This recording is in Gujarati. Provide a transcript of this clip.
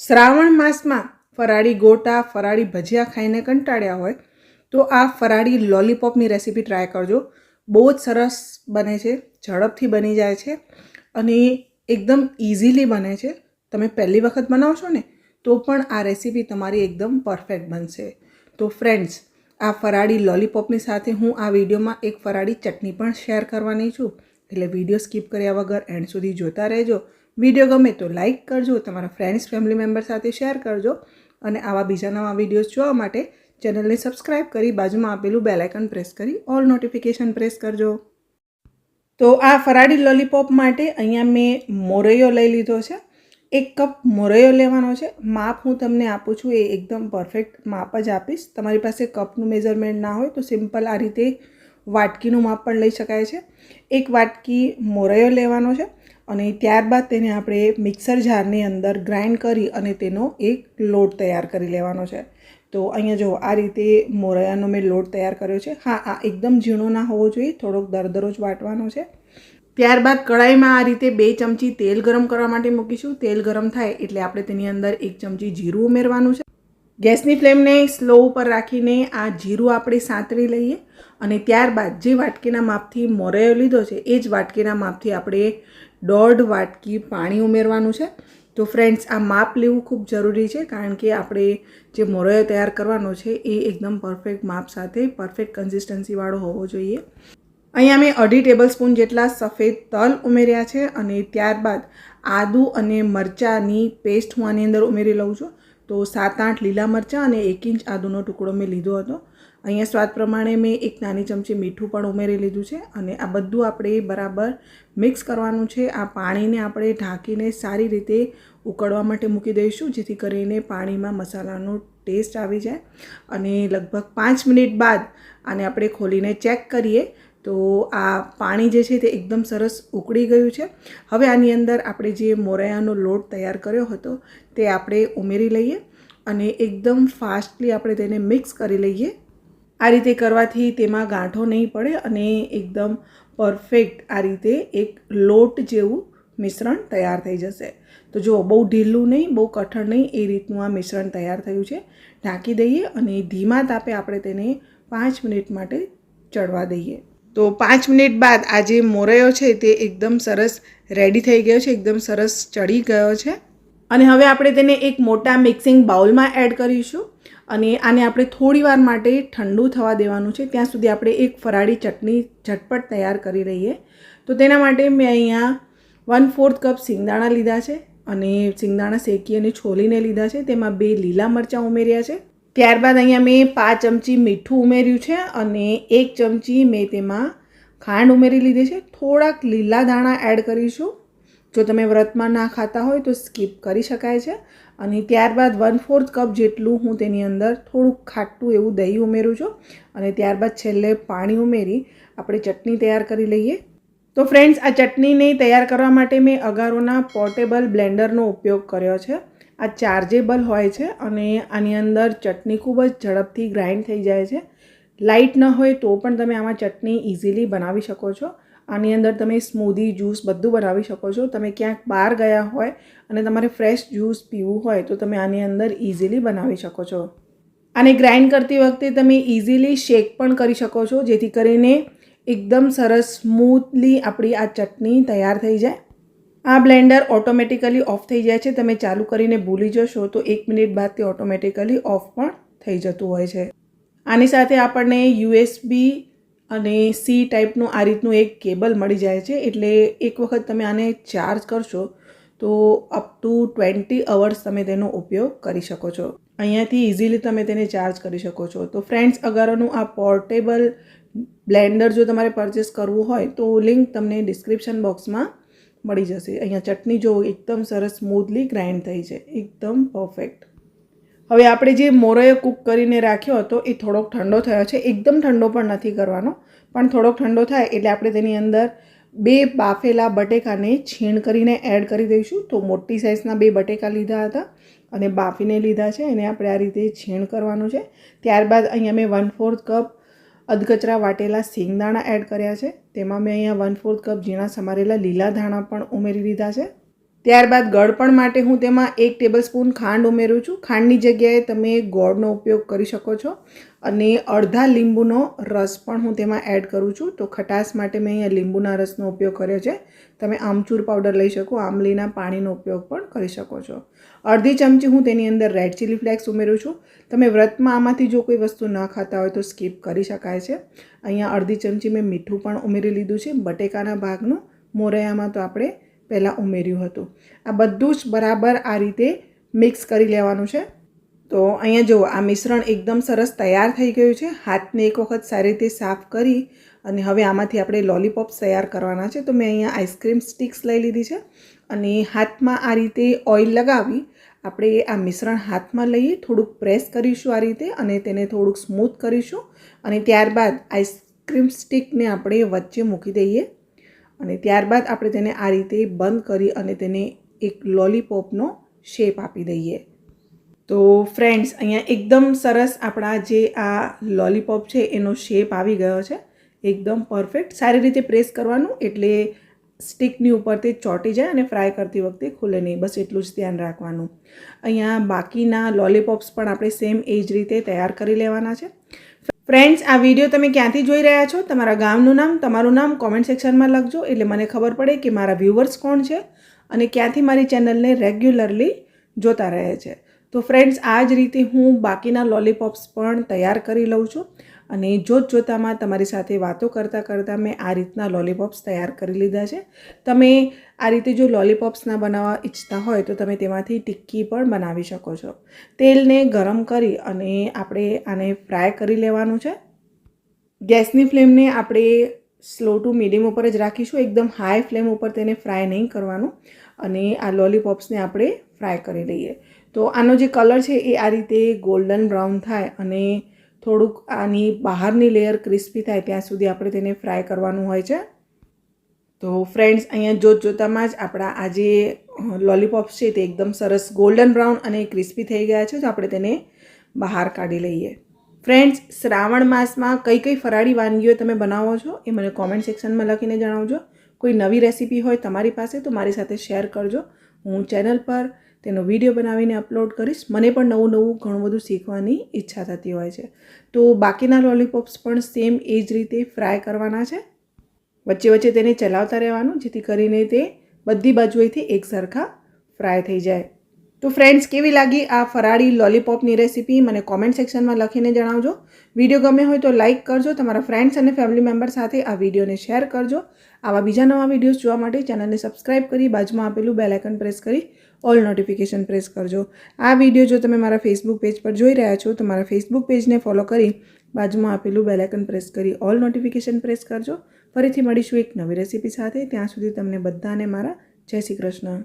શ્રાવણ માસમાં ફરાળી ગોટા, ફરાળી ભજીયા ખાઈને કંટાળ્યા હોય, તો આ ફરાળી લોલીપોપની રેસીપી ટ્રાય કરજો. બહુ જ સરસ બને છે, ઝડપથી બની જાય છે અને એકદમ ઇઝીલી બને છે. તમે પહેલી વખત બનાવશો ને, તો પણ આ રેસીપી તમારી એકદમ પરફેક્ટ બનશે. તો ફ્રેન્ડ્સ આ ફરાળી લોલીપોપની સાથે હું આ વિડીયોમાં એક ફરાળી ચટણી પણ શેર કરવાની છું. એટલે વીડિયો સ્કીપ કર્યા વગર એન્ડ સુધી જોતા રહેજો. વીડિયો ગમે તો લાઇક કરજો, તમારા ફ્રેન્ડ્સ ફેમિલી મેમ્બર સાથે શેર કરજો અને આવા બીજા નવા વિડીયોઝ જોવા માટે ચેનલને સબસ્ક્રાઇબ કરી બાજુમાં આપેલું બેલાઇકન પ્રેસ કરી ઓલ નોટિફિકેશન પ્રેસ કરજો. તો આ ફરાળી લોલીપોપ માટે અહીંયા મેં મોરૈયો લઈ લીધો છે. એક કપ મોરૈયો લેવાનો છે. માપ હું તમને આપું છું, એ એકદમ પરફેક્ટ માપ જ આપીશ. તમારી પાસે કપનું મેઝરમેન્ટ ના હોય તો સિમ્પલ આ રીતે વાટકીનું માપ પણ લઈ શકાય છે. એક વાટકી મોરૈયો લેવાનો છે. અને ત્યારબાદ તેને આપણે મિક્સર જારની અંદર ગ્રાઇન્ડ કરી અને તેનો એક લોટ તૈયાર કરી લેવાનો છે. તો અહીંયા જો આ રીતે મોરૈયાનો મેં લોટ તૈયાર કર્યો છે. હા, આ એકદમ ઝીણો ના હોવો જોઈએ, થોડોક દરદરો જ વાટવાનો છે. ત્યારબાદ કઢાઈમાં આ રીતે બે ચમચી તેલ ગરમ કરવા માટે મૂકીશું. તેલ ગરમ થાય એટલે આપણે તેની અંદર એક ચમચી જીરું ઉમેરવાનું છે. ગેસની ફ્લેમને સ્લો ઉપર રાખીને આ જીરું આપણે સાંતળી લઈએ અને ત્યારબાદ જે વાટકીના માપથી મોરૈયો લીધો છે, એ જ વાટકીના માપથી આપણે દોઢ વાટકી પાણી ઉમેરવાનું છે. તો ફ્રેન્ડ્સ આ માપ લેવું ખૂબ જરૂરી છે કારણ કે આપણે જે મોરૈયો તૈયાર કરવાનો છે એ એકદમ પરફેક્ટ માપ સાથે પરફેક્ટ કન્સિસ્ટન્સીવાળો હોવો જોઈએ. અહીંયા મેં અઢી ટેબલ સ્પૂન જેટલા સફેદ તલ ઉમેર્યા છે અને ત્યારબાદ આદું અને મરચાંની પેસ્ટ હું આની અંદર ઉમેરી લઉં છું. તો સાત આઠ લીલા મરચાં અને એક ઇંચ આદુનો ટુકડો મેં લીધો હતો. અહીંયા સ્વાદ પ્રમાણે મેં એક નાની ચમચી મીઠું પણ ઉમેરી લીધું છે અને આ બધું આપણે બરાબર મિક્સ કરવાનું છે. આ પાણીને આપણે ઢાંકીને સારી રીતે ઉકળવા માટે મૂકી દઈશું, જેથી કરીને પાણીમાં મસાલાનો ટેસ્ટ આવી જાય. અને લગભગ પાંચ મિનિટ બાદ આને આપણે ખોલીને ચેક કરીએ તો આ પાણી જે છે તે એકદમ સરસ ઉકળી ગયું છે. હવે આની અંદર આપણે જે મોરૈયાનો લોટ તૈયાર કર્યો હતો તે આપણે ઉમેરી લઈએ. અને એકદમ ફાસ્ટલી આપણે તેને મિક્સ કરી લઈએ. આ રીતે કરવાથી તેમાં ગાંઠો નહીં પડે અને એકદમ પરફેક્ટ આ રીતે એક લોટ જેવું મિશ્રણ તૈયાર થઈ જશે. તો જુઓ, બહુ ઢીલું નહીં, બહુ કઠણ નહીં એ રીતનું આ મિશ્રણ તૈયાર થયું છે. ઢાંકી દઈએ અને ધીમા તાપે આપણે તેને પાંચ મિનિટ માટે ચડવા દઈએ. તો પાંચ મિનિટ બાદ આ જે મોરૈયો છે તે એકદમ સરસ રેડી થઈ ગયો છે, એકદમ સરસ ચડી ગયો છે. અને હવે આપણે તેને એક મોટા મિક્સિંગ બાઉલમાં એડ કરીશું. અને આને આપણે થોડીવાર માટે ઠંડુ થવા દેવાનું છે. ત્યાં સુધી આપણે એક ફરાળી ચટણી ઝટપટ તૈયાર કરી રહીએ તો તેના માટે મેં અહીંયા વન ફોર્થ કપ સિંગદાણા લીધા છે અને સિંગદાણા શેકી અને છોલીને લીધા છે. તેમાં બે લીલા મરચાં ઉમેર્યા છે. ત્યારબાદ અહીંયા મેં પાંચ ચમચી મીઠું ઉમેર્યું છે અને એક ચમચી મેં તેમાં ખાંડ ઉમેરી લીધી છે. થોડાક લીલા દાણા એડ કરીશું. જો તમે વ્રતમાં ના ખાતા હોય તો સ્કીપ કરી શકાય છે. અને ત્યારબાદ વન ફોર્થ કપ જેટલું હું તેની અંદર થોડુંક ખાટું એવું દહીં ઉમેરું છું. અને ત્યારબાદ છેલ્લે પાણી ઉમેરી આપણે ચટણી તૈયાર કરી લઈએ. તો ફ્રેન્ડ્સ આ ચટણીને તૈયાર કરવા માટે મેં અગારોના પોર્ટેબલ બ્લેન્ડરનો ઉપયોગ કર્યો છે. આ ચાર્જેબલ હોય છે અને આની અંદર ચટણી ખૂબ જ ઝડપથી ગ્રાઇન્ડ થઈ જાય છે. લાઇટ ન હોય તો પણ તમે આમાં ચટણી ઇઝીલી બનાવી શકો છો. આની અંદર તમે સ્મૂધી જ્યુસ બધું બનાવી શકો છો. તમે ક્યાંક બહાર ગયા હોય અને તમારે ફ્રેશ જ્યુસ પીવું હોય તો તમે આની અંદર ઇઝીલી બનાવી શકો છો. આને ગ્રાઇન્ડ કરતી વખતે તમે ઇઝીલી શેક પણ કરી શકો છો, જેથી કરીને એકદમ સરસ સ્મૂથલી આપણી આ ચટણી તૈયાર થઈ જાય. આ બ્લેન્ડર ઓટોમેટિકલી ઓફ થઈ જાય છે. તમે ચાલુ કરીને ભૂલી જશો તો એક મિનિટ બાદ તે ઓટોમેટિકલી ઓફ પણ થઈ જતું હોય છે. આની સાથે આપણને યુએસબી અને સી ટાઈપનું આ રીતનું એક કેબલ મળી જાય છે, એટલે એક વખત તમે આને ચાર્જ કરશો, તો અપ ટુ ટ્વેન્ટી અવર્સ તમે તેનો ઉપયોગ કરી શકો છો. અહીંયાથી ઇઝીલી તમે તેને ચાર્જ કરી શકો છો. તો ફ્રેન્ડ્સ અગારોનું આ પોર્ટેબલ બ્લેન્ડર જો તમારે પરચેસ કરવું હોય, તો લિંક તમને ડિસ્ક્રિપ્શન બોક્સમાં મળી જશે. અહીંયા ચટણી જો એકદમ સરસ સ્મૂથલી ગ્રાઇન્ડ થઈ છે. એકદમ પરફેક્ટ હવે આપણે જે મોરયો કૂક કરીને રાખ્યો હતો, એ થોડોક ઠંડો થયો છે. એકદમ ઠંડો પણ નથી કરવાનો, પણ થોડોક ઠંડો થાય એટલે આપણે તેની અંદર બે બાફેલા બટેકાને છીણ કરીને એડ કરી દઈશું. તો મોટી સાઇઝના બે બટેકા લીધા હતા અને બાફીને લીધા છે. એને આપણે આ રીતે છીણ કરવાનું છે. ત્યારબાદ અહીંયા મેં વન ફોર્થ કપ અધકચરા વાટેલા સિંગદાણા એડ કર્યા છે. તેમાં મેં અહીંયા વન ફોર્થ કપ ઝીણા સમારેલા લીલા ધાણા પણ ઉમેરી દીધા છે. ત્યારબાદ ગળપણ માટે હું તેમાં એક ટેબલ સ્પૂન ખાંડ ઉમેરું છું. ખાંડની જગ્યાએ તમે ગોળનો ઉપયોગ કરી શકો છો અને અડધા લીંબુનો રસ પણ હું તેમાં એડ કરું છું. તો ખટાશ માટે મેં અહીંયા લીંબુના રસનો ઉપયોગ કર્યો છે. તમે આમચૂર પાવડર લઈ શકો આમલીના પાણીનો ઉપયોગ પણ કરી શકો છો. અડધી ચમચી હું તેની અંદર રેડ ચીલી ફ્લેક્સ ઉમેરું છું. તમે વ્રતમાં આમાંથી જો કોઈ વસ્તુ ન ખાતા હોય તો સ્કીપ કરી શકાય છે. અહીંયા અડધી ચમચી મેં મીઠું પણ ઉમેરી લીધું છે. બટેકાના ભાગનું, મોરૈયામાં તો આપણે પહેલાં ઉમેર્યું હતું. આ બધું જ બરાબર આ રીતે મિક્સ કરી લેવાનું છે. તો અહીંયા જુઓ, આ મિશ્રણ એકદમ સરસ તૈયાર થઈ ગયું છે. હાથને એક વખત સારી રીતે સાફ કરી અને હવે આમાંથી આપણે લોલીપોપ્સ તૈયાર કરવાના છે. તો મેં અહીંયા આઈસ્ક્રીમ સ્ટિક્સ લઈ લીધી છે અને હાથમાં આ રીતે ઓઇલ લગાવી આપણે આ મિશ્રણ હાથમાં લઈએ, થોડુંક પ્રેસ કરીશું આ રીતે અને તેને થોડુંક સ્મૂથ કરીશું અને ત્યારબાદ આઈસ્ક્રીમ સ્ટિકને આપણે વચ્ચે મૂકી દઈએ. અને ત્યારબાદ આપણે તેને આ રીતે બંધ કરી અને તેને એક લોલીપોપનો શેપ આપી દઈએ. તો ફ્રેન્ડ્સ, અહીંયા એકદમ સરસ આપણા જે આ લોલીપોપ છે, એનો શેપ આવી ગયો છે. એકદમ પરફેક્ટ. સારી રીતે પ્રેસ કરવાનું એટલે સ્ટિકની ઉપર તે ચોંટી જાય અને ફ્રાય કરતી વખતે ખુલે નહીં. બસ એટલું જ ધ્યાન રાખવાનું. અહીંયા બાકીના લોલીપોપ્સ પણ આપણે સેમ એ જ રીતે તૈયાર કરી લેવાના છે. ફ્રેન્ડ્સ આ વીડિયો તમે ક્યાંથી જોઈ રહ્યા છો? તમારા ગામનું નામ, તમારું નામ કોમેન્ટ સેક્શનમાં લખજો. એટલે મને ખબર પડે કે મારા વ્યૂવર્સ કોણ છે અને ક્યાંથી મારી ચેનલને રેગ્યુલરલી જોતા રહે છે. તો ફ્રેન્ડ્સ આ જ રીતે હું બાકીના લોલીપોપ્સ પણ તૈયાર કરી લઉં છું. અને જોત જોતામાં તમારી સાથે વાતો કરતાં કરતાં મેં આ રીતના લોલીપોપ્સ તૈયાર કરી લીધા છે. તમે આ રીતે જો લોલીપોપ્સના બનાવવા ઈચ્છતા હોય તો તમે તેમાંથી ટિક્કી પણ બનાવી શકો છો. તેલને ગરમ કરી અને આપણે આને ફ્રાય કરી લેવાનું છે. ગેસની ફ્લેમને આપણે સ્લો ટુ મીડિયમ ઉપર જ રાખીશું. એકદમ હાઈ ફ્લેમ ઉપર તેને ફ્રાય નહીં કરવાનું. અને આ લોલીપોપ્સને આપણે ફ્રાય કરી લઈએ. તો આનો જે કલર છે એ આ રીતે ગોલ્ડન બ્રાઉન થાય અને થોડુંક આની બહારની લેયર ક્રિસ્પી થાય ત્યાં સુધી આપણે તેને ફ્રાય કરવાનું હોય છે. તો ફ્રેન્ડ્સ અહીંયા જોત જોતામાં જ આપણા આ જે લોલીપોપ્સ છે તે એકદમ સરસ ગોલ્ડન બ્રાઉન અને ક્રિસ્પી થઈ ગયા છે. તો આપણે તેને બહાર કાઢી લઈએ. ફ્રેન્ડ્સ શ્રાવણ માસમાં કઈ કઈ ફરાળી વાનગીઓ તમે બનાવો છો એ મને કોમેન્ટ સેક્શનમાં લખીને જણાવજો. કોઈ નવી રેસીપી હોય તમારી પાસે તો મારી સાથે શેર કરજો. હું ચેનલ પર તેનો વીડિયો બનાવીને અપલોડ કરીશ. મને પણ નવું નવું ઘણું બધું શીખવાની ઈચ્છા થતી હોય છે. તો બાકીના લોલીપોપ્સ પણ સેમ એ જ રીતે ફ્રાય કરવાના છે. વચ્ચે વચ્ચે તેને ચલાવતા રહેવાનું, જેથી કરીને તે બધી બાજુએથી એકસરખા ફ્રાય થઈ જાય. તો ફ્રેન્ડ્સ કેવી લાગી આ ફરાળી લોલીપોપની રેસીપી મને કોમેન્ટ સેક્શનમાં લખીને જણાવજો. વીડિયો ગમે હોય તો લાઇક કરજો. તમારા ફ્રેન્ડ્સ અને ફેમિલી મેમ્બર સાથે આ વિડીયોને શેર કરજો. આવા બીજા નવા વિડીયોઝ જોવા માટે ચેનલને સબસ્ક્રાઇબ કરી બાજુમાં આપેલું બેલ પ્રેસ કરી ઓલ નોટિફિકેશન પ્રેસ કરજો. આ વીડિયો જો તમે મારા ફેસબુક પેજ પર જોઈ રહ્યા છો, તો મારા ફેસબુક પેજને ફોલો કરી બાજુમાં આપેલું બેલાઇકન પ્રેસ કરી ઓલ નોટિફિકેશન પ્રેસ કરજો. ફરીથી મળીશું એક નવી રેસીપી સાથે. ત્યાં સુધી તમને બધાને મારા જય શ્રી કૃષ્ણ.